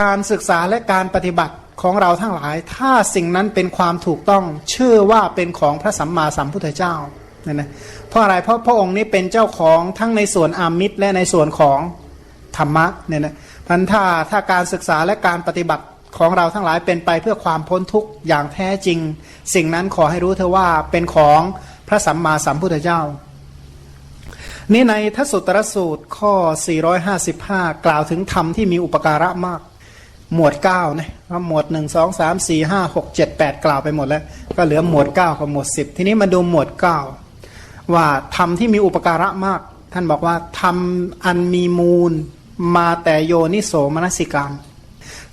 การศึกษาและการปฏิบัติของเราทั้งหลาย ถ้าสิ่งนั้นเป็นความถูกต้องเชื่อว่าเป็นของพระสัมมาสัมพุทธเจ้าเนี่ยนะเพราะอะไรเพราะพระองค์นี้เป็นเจ้าของทั้งในส่วนอามิตรและในส่วนของธรรมะเนี่ยนะพันถ้าถ้าการศึกษาและการปฏิบัติของเราทั้งหลายเป็นไปเพื่อความพ้นทุกข์อย่างแท้จริง สิ่งนั้นขอให้รู้เธอว่าเป็นของพระสัมมาสัมพุทธเจ้า นี่ในทสุตรสูตรข้อ 455 กล่าวถึงธรรมที่มีอุปการะมาก หมวด9นะหมวด 1 2 3 4 5 6 7 8 กล่าวไปหมดแล้ว ก็เหลือหมวด 9 กับหมวด 10 ทีนี้มาดูหมวด 9 ว่าธรรมที่มีอุปการะมาก ท่านบอกว่าธรรมอันมีมูลมาแต่โยนิโสมนสิการ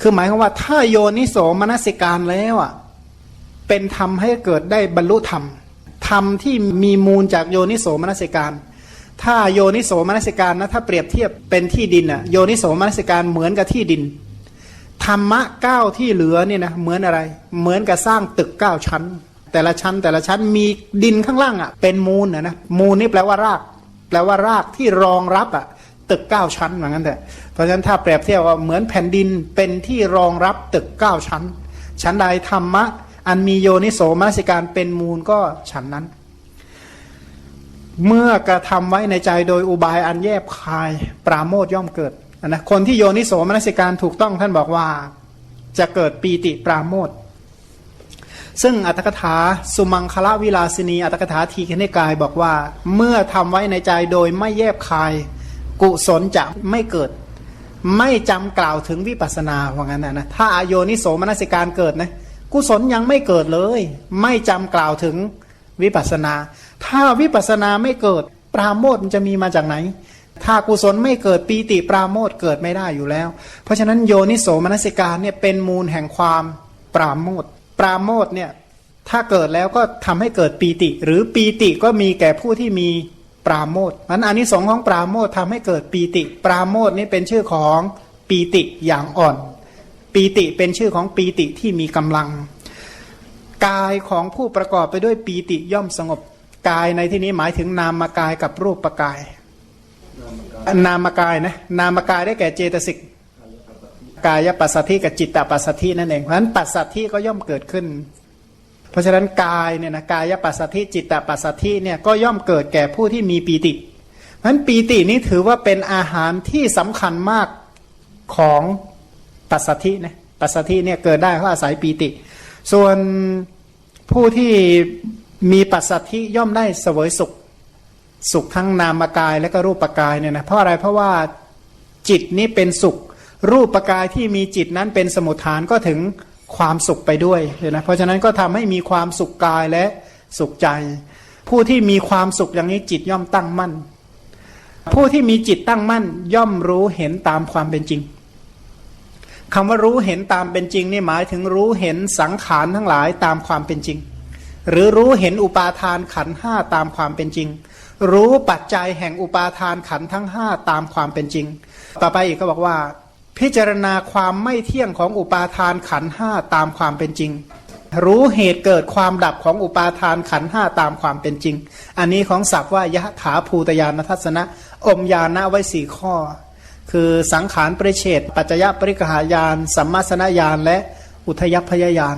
คือหมายความว่าถ้าโยนิโสมนสิการแล้วอะเป็นธรรมให้เกิดได้บรรลุธรรมธรรมที่มีมูลจากโยนิโสมนสิการ ถ้าโยนิโสมนสิการนะถ้าเปรียบเทียบเป็นที่ดินอะโยนิโสมนสิการเหมือนกับที่ดิน ธรรมะเก้าที่เหลือเนี่ยนะเหมือนอะไร เหมือนกับสร้างตึกเก้าชั้น แต่ละชั้นแต่ละชั้นมีดินข้างล่างอะเป็นมูลนะนะมูลนี่แปลว่าราก แปลว่ารากที่รองรับอะตึกเก้าชั้นเหมือนกันแต่เพราะฉะนั้นถ้าเปรียบเทียบว่าเหมือนแผ่นดินเป็นที่รองรับตึกเก้าชั้น ชั้นใดธรรมะ อันมีโยนิโสมนสิการเป็นมูลก็ชั้นนั้น เมื่อกระทำไว้ในใจโดยอุบายอันแยบคาย ปราโมทย่อมเกิด นะคนที่โยนิโสมนสิการถูกต้องท่านบอกว่าจะเกิดปีติปราโมทซึ่งอัตถกถาสุมังคละวิลาสินีอัตถกถาทีคณิกายบอกว่าเมื่อทำไว้ในใจโดยไม่แยบคาย กุศลจะไม่เกิด ไม่จำกล่าวถึงวิปัสนาว่างั้นนะนะถ้าอโยนิโสมนสิการเกิดนะกุศลยังไม่เกิดเลย ไม่จำกล่าวถึงวิปัสนา ถ้าวิปัสนาไม่เกิด ปราโมทมันจะมีมาจากไหน ถ้ากุศลไม่เกิดปีติปราโมทเกิดไม่ได้อยู่แล้ว เพราะฉะนั้นโยนิโสมนสิการเนี่ยเป็นมูลแห่งความปราโมทปราโมทเนี่ยถ้าเกิดแล้วก็ทำให้เกิดปีติ หรือปีติก็มีแก่ผู้ที่มีปราโมทมันอันนี้สองของปราโมททำให้เกิดปีติ ปราโมทนี่เป็นชื่อของปีติอย่างอ่อน ปีติเป็นชื่อของปีติที่มีกำลัง กายของผู้ประกอบไปด้วยปีติย่อมสงบกายในที่นี้หมายถึงนามกายกับรูปปกาย นามกายนะนามกายได้แก่เจตสิกกายปัสสัทธิกับจิตตปัสสัทธินั่นเองเพราะฉะนั้นปัสสัทธิก็ย่อมเกิดขึ้น เพราะฉะนั้นกายเนี่ยนะกายปัสสัทธิจิตตปัสสัทธิเนี่ยก็ย่อมเกิดแก่ผู้ที่มีปีติเพราะฉะนั้นปีตินี้ถือว่าเป็นอาหารที่สำคัญมากของปัสสัทธินะปัสสัทธิเนี่ยเกิดได้เพราะอาศัยปีติ ส่วนผู้ที่มีปัสสัทธิย่อมได้เสวยสุข สุขทั้งนามกายและก็รูปกายเนี่ยนะเพราะอะไรเพราะว่าจิตนี้เป็นสุข รูปกายที่มีจิตนั้นเป็นสมุทฐานก็ถึงความสุขไปด้วยเนะเพราะฉะนั้นก็ทำให้มีความสุขกายและสุขใจ ผู้ที่มีความสุขอย่างนี้จิตย่อมตั้งมั่น ผู้ที่มีจิตตั้งมั่น ย่อมรู้เห็นตามความเป็นจริงคำว่ารู้เห็นตามเป็นจริงนี่หมายถึงรู้เห็นสังขารทั้งหลายตามความเป็นจริง หรือรู้เห็นอุปาทานขันห้าตามความเป็นจริง รู้ปัจจัยแห่งอุปาทานขันทั้งห้าตามความเป็นจริง ต่อไปอีกก็บอกว่า พิจารณาความไม่เที่ยงของอุปาทานขันห้าตามความเป็นจริง รู้เหตุเกิดความดับของอุปาทานขันห้าตามความเป็นจริง อันนี้ของศัพท์ว่ายะถาภูตยานทัศนะ อมยานะไว้สี่ข้อ คือสังขารปริเฉดปัจจยปริกหายานสัมมาสนญาณและอุทยพยญาณ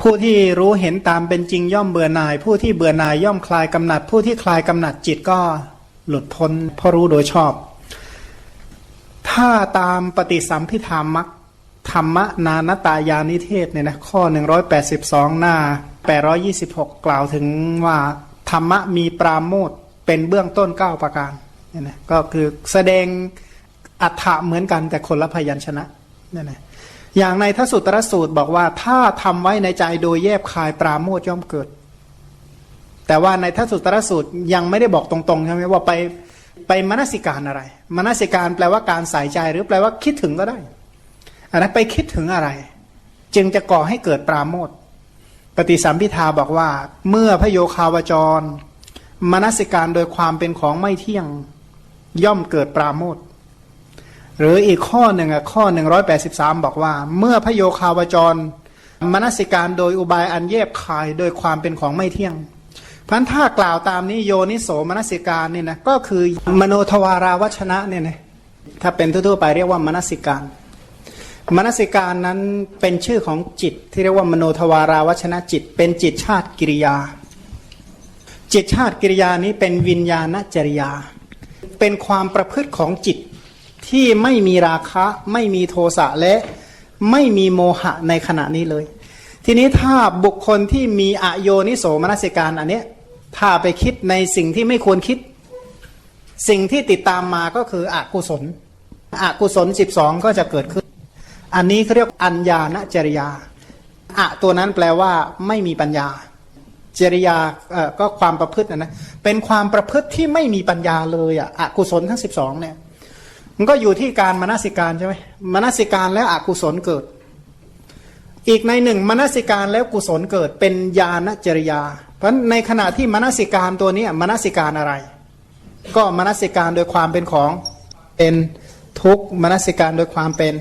ผู้ที่รู้เห็นตามเป็นจริงย่อมเบื่อหน่าย ผู้ที่เบื่อหน่ายย่อมคลายกำหนัด ผู้ที่คลายกำหนัดจิตก็หลุดพ้นเพราะรู้โดยชอบ ถ้าตามปฏิสัมพิธามักธรรมนานตายานิเทศเนี่ยนะข้อ 182 หน้า 826 กล่าวถึงว่าธรรมะมีปราโมทเป็นเบื้องต้น 9 ประการเนี่ยนะก็คือแสดงอัฏฐะเหมือนกันแต่คนละพยัญชนะเนี่ยนะ อย่างในทสุตรสูตรบอกว่าถ้าทำไว้ในใจโดยแยบคายปราโมทย่อมเกิด แต่ว่าในทสุตรสูตรยังไม่ได้บอกตรงๆใช่ไหมว่าไปไปมนสิการอะไร มนสิการแปลว่าการใส่ใจหรือแปลว่าคิดถึงก็ได้อันนั้นไปคิดถึงอะไร จึงจะก่อให้เกิดปราโมทปฏิสัมพิทาบอกว่า เมื่อพระโยคาวจร มนสิการโดยความเป็นของไม่เที่ยงย่อมเกิดปราโมท หรืออีกข้อหนึ่งอะข้อ183บอกว่า เมื่อพระโยคาวจร มนสิการโดยอุบายอันเย็บคายโดยความเป็นของไม่เที่ยงพันถ้ากล่าวตามนี้โยนิโสมนสิการเนี่ยนะก็คือมโนทวาราวัชนะเนี่ยนะถ้าเป็นทั่วๆไปเรียกว่ามนสิการ มนสิการนั้นเป็นชื่อของจิตที่เรียกว่ามโนทวาราวชนะจิต เป็นจิตชาติกิริยา จิตชาติกิริยานี้เป็นวิญญาณจริยา เป็นความประพฤติของจิต ที่ไม่มีราคะ ไม่มีโทสะและไม่มีโมหะในขณะนี้เลย ทีนี้ถ้าบุคคลที่มีอโยนิโสมนสิการอันเนี้ยถ้าไปคิดในสิ่งที่ไม่ควรคิด สิ่งที่ติดตามมาก็คืออกุศล อกุศลสิบสองก็จะเกิดขึ้น อันนี้เขาเรียกอัญญาณจริยาอะตัวนั้นแปลว่าไม่มีปัญญา จริยาเอ่อก็ความประพฤตินะนะเป็นความประพฤติที่ไม่มีปัญญาเลยอะอกุศลทั้งสิบสองเนี่ย มันก็อยู่ที่การมนสิการใช่ไหมมนสิการแล้วอกุศลเกิด อีกในหนึ่งมนสิการแล้วกุศลเกิดเป็นญาณจริยา เพราะในขณะที่มนสิการตัวนี้มนสิการอะไร ก็มนสิการโดยความเป็นของเป็นทุกข์มนสิการโดยความเป็น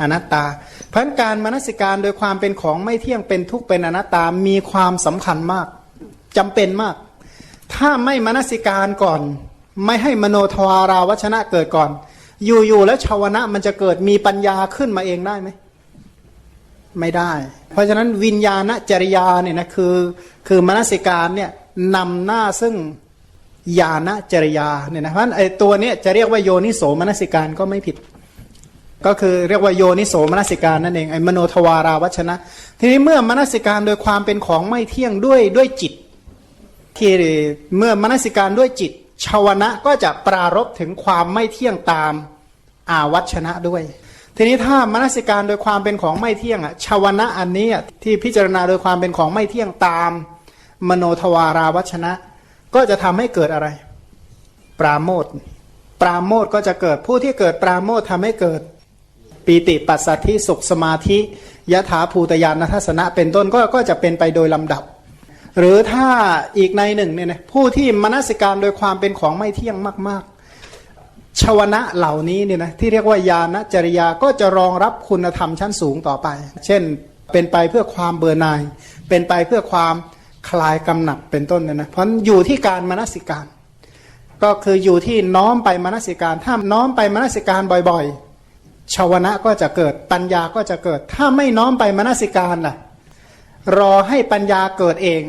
อนัตตา เพราะฉะนั้นการมนสิการโดยความเป็นของไม่เที่ยงเป็นทุกข์เป็นอนัตตามีความสำคัญมากจำเป็นมาก ถ้าไม่มนสิการก่อน ไม่ให้มโนทวาราวชนะเกิดก่อน อยู่ๆแล้วชาวนะมันจะเกิดมีปัญญาขึ้นมาเองได้ไหมไม่ได้ เพราะฉะนั้นวิญญาณจริยาเนี่ยนะคือคือมนสิการเนี่ยนำหน้าซึ่งญาณจริยาเนี่ยนะเพราะฉะนั้นไอ้ตัวเนี้ยจะเรียกว่าโยนิโสมนสิการก็ไม่ผิด ก็คือเรียกว่าโยนิโสมนสิการนั่นเองไอ้มโนทวาราวัชนะ ทีนี้เมื่อมนสิการโดยความเป็นของไม่เที่ยงด้วยด้วยจิตที่เมื่อมนสิการด้วยจิต ชาวนะก็จะปรารบถึงความไม่เที่ยงตามอาวัชนะด้วย ทีนี้ถ้ามนสิการโดยความเป็นของไม่เที่ยงอะชาวนะอันนี้อะที่พิจารณาโดยความเป็นของไม่เที่ยงตาม มโนทวาราวัชนะ ก็จะทำให้เกิดอะไร ปราโมทปราโมทก็จะเกิดผู้ที่เกิดปราโมททำให้เกิดปีติปัสสัทธิสุขสมาธิยะถาภูตยานทัศนะเป็นต้นก็ก็จะเป็นไปโดยลำดับ หรือถ้าอีกในหนึ่งเนี่ยนะผู้ที่มนสิการโดยความเป็นของไม่เที่ยงมาก ๆ ชวนะเหล่านี้เนี่ยนะที่เรียกว่าญาณจริยาก็จะรองรับคุณธรรมชั้นสูงต่อไป เช่นเป็นไปเพื่อความเบื่อหน่าย เป็นไปเพื่อความคลายกำหนัดเป็นต้นเนี่ยนะเพราะอยู่ที่การมนสิการ ก็คืออยู่ที่น้อมไปมนสิการถ้าน้อมไปมนสิการบ่อยๆ ชวนะก็จะเกิดปัญญาก็จะเกิด ถ้าไม่น้อมไปมนสิการล่ะรอให้ปัญญาเกิดเอง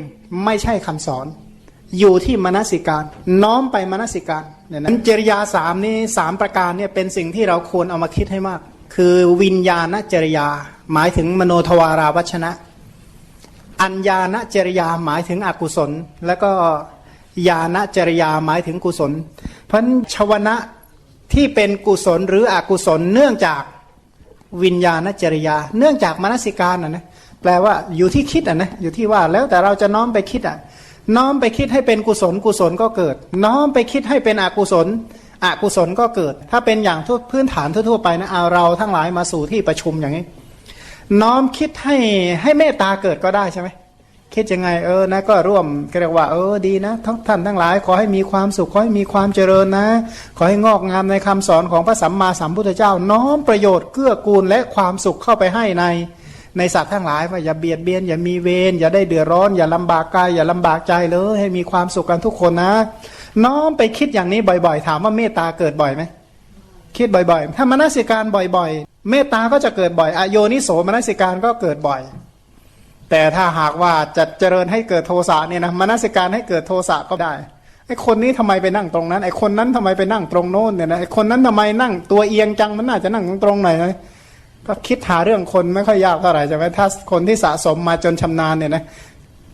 ไม่ใช่คำสอน อยู่ที่มนสิการ น้อมไปมนสิการเนี่ยนะจริยาสามนี่สามประการเนี่ยเป็นสิ่งที่เราควรเอามาคิดให้มาก คือวิญญาณจริยา หมายถึงมโนทวาราวัชนะ อัญญาณจริยาหมายถึงอกุศล แล้วก็ญาณจริยาหมายถึงกุศล เพราะชวนะที่เป็นกุศลหรืออกุศลเนื่องจากวิญญาณจริยา เนื่องจากมนสิการนะนะ แปลว่าอยู่ที่คิดอะนะอยู่ที่ว่าแล้วแต่เราจะน้อมไปคิดอะ น้อมไปคิดให้เป็นกุศลกุศลก็เกิด น้อมไปคิดให้เป็นอกุศล อกุศลก็เกิด ถ้าเป็นอย่างทั่วพื้นฐานทั่วๆไปนะเอาเราทั้งหลายมาสู่ที่ประชุมอย่างนี้ น้อมคิดให้ให้เมตตาเกิดก็ได้ใช่ไหมคิดยังไงเออนะก็ร่วมเรียกว่าเออดีนะทั้งท่านทั้งหลาย ขอให้มีความสุขขอให้มีความเจริญนะ ขอให้งอกงามในคำสอนของพระสัมมาสัมพุทธเจ้า น้อมประโยชน์เกื้อกูลและความสุขเข้าไปให้ใน ในสัตว์ทั้งหลายว่าอย่าเบียดเบียนอย่ามีเวรอย่าได้เดือดร้อน อย่าลำบากกายอย่าลำบากใจเลย ให้มีความสุขกันทุกคนนะ น้อมไปคิดอย่างนี้บ่อยๆ ถามว่าเมตตาเกิดบ่อยไหมคิดบ่อยๆ ถ้ามนสิการบ่อยๆ เมตตาก็จะเกิดบ่อยอโยนิโสมนสิการก็เกิดบ่อย แต่ถ้าหากว่าจะเจริญให้เกิดโทสะเนี่ยนะมนสิการให้เกิดโทสะก็ได้ไอคนนี้ทำไมไปนั่งตรงนั้นไอคนนั้นทำไมไปนั่งตรงโน้นเนี่ยนะไอคนนั้นทำไมนั่งตัวเอียงจังมันน่าจะนั่งตรงๆหน่อยนะ ก็คิดหาเรื่องคนไม่ค่อยยากเท่าไหร่ใช่ไหมถ้าคนที่สะสมมาจนชำนาญเนี่ยนะ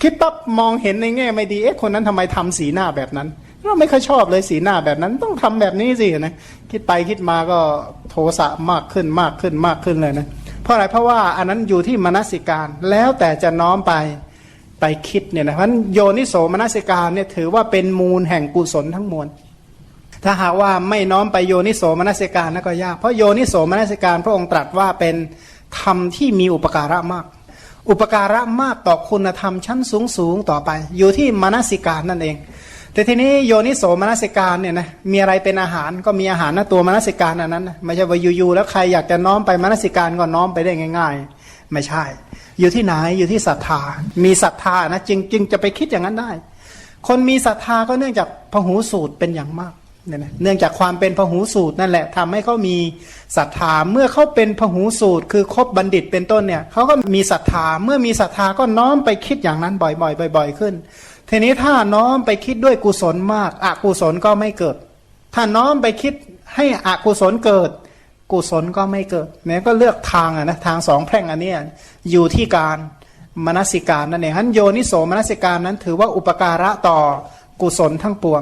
คิดปั๊บมองเห็นในแง่ไม่ดีเอ๊ะคนนั้นทำไมทำสีหน้าแบบนั้น เราไม่ค่อยชอบเลยสีหน้าแบบนั้นต้องทำแบบนี้สินะคิดไปคิดมาก็โทสะมากขึ้นมากขึ้นมากขึ้นเลยนะเพราะอะไรเพราะว่าอันนั้นอยู่ที่มนสิการแล้วแต่จะน้อมไปไปคิดเนี่ยนะเพราะนั้นโยนิโสมนสิการเนี่ยถือว่าเป็นมูลแห่งกุศลทั้งมวล ถ้าหากว่าไม่น้อมไปโยนิโสมนสิการนั่นก็ยาก เพราะโยนิโสมนสิการ พระองค์ตรัสว่าเป็นธรรมที่มีอุปการะมาก อุปการะมากต่อคุณธรรมชั้นสูงสูงต่อไป อยู่ที่มนสิการนั่นเอง แต่ทีนี้โยนิโสมนสิการเนี่ยนะมีอะไรเป็นอาหารก็มีอาหารนะตัวมนสิการอันนั้นไม่ใช่ว่าอยู่ๆแล้วใครอยากจะน้อมไปมนสิการก็น้อมไปได้ง่าย ๆ ไม่ใช่ อยู่ที่ไหนอยู่ที่ศรัทธา มีศรัทธานะจึงจึงจะไปคิดอย่างนั้นได้ คนมีศรัทธาก็เนื่องจากพหูสูตรเป็นอย่างมาก เนี่ยนะเนื่องจากความเป็นพหูสูตรนั่นแหละทำให้เขามีศรัทธาเมื่อเขาเป็นพหูสูตร คือคบบัณฑิตเป็นต้นเนี่ยเขาก็มีศรัทธาเมื่อมีศรัทธาก็น้อมไปคิดอย่างนั้นบ่อยๆบ่อย ๆ ขึ้น ทีนี้ถ้าน้อมไปคิดด้วยกุศลมากอกุศลก็ไม่เกิด ถ้าน้อมไปคิดให้อกุศลเกิด กุศลก็ไม่เกิดเนี่ยก็เลือกทางอะนะทางสองแพร่งอันเนี้ยอยู่ที่การมนสิการนั่นเองฮันโยนิโสมนสิการนั้นถือว่าอุปการะต่อกุศลทั้งปวง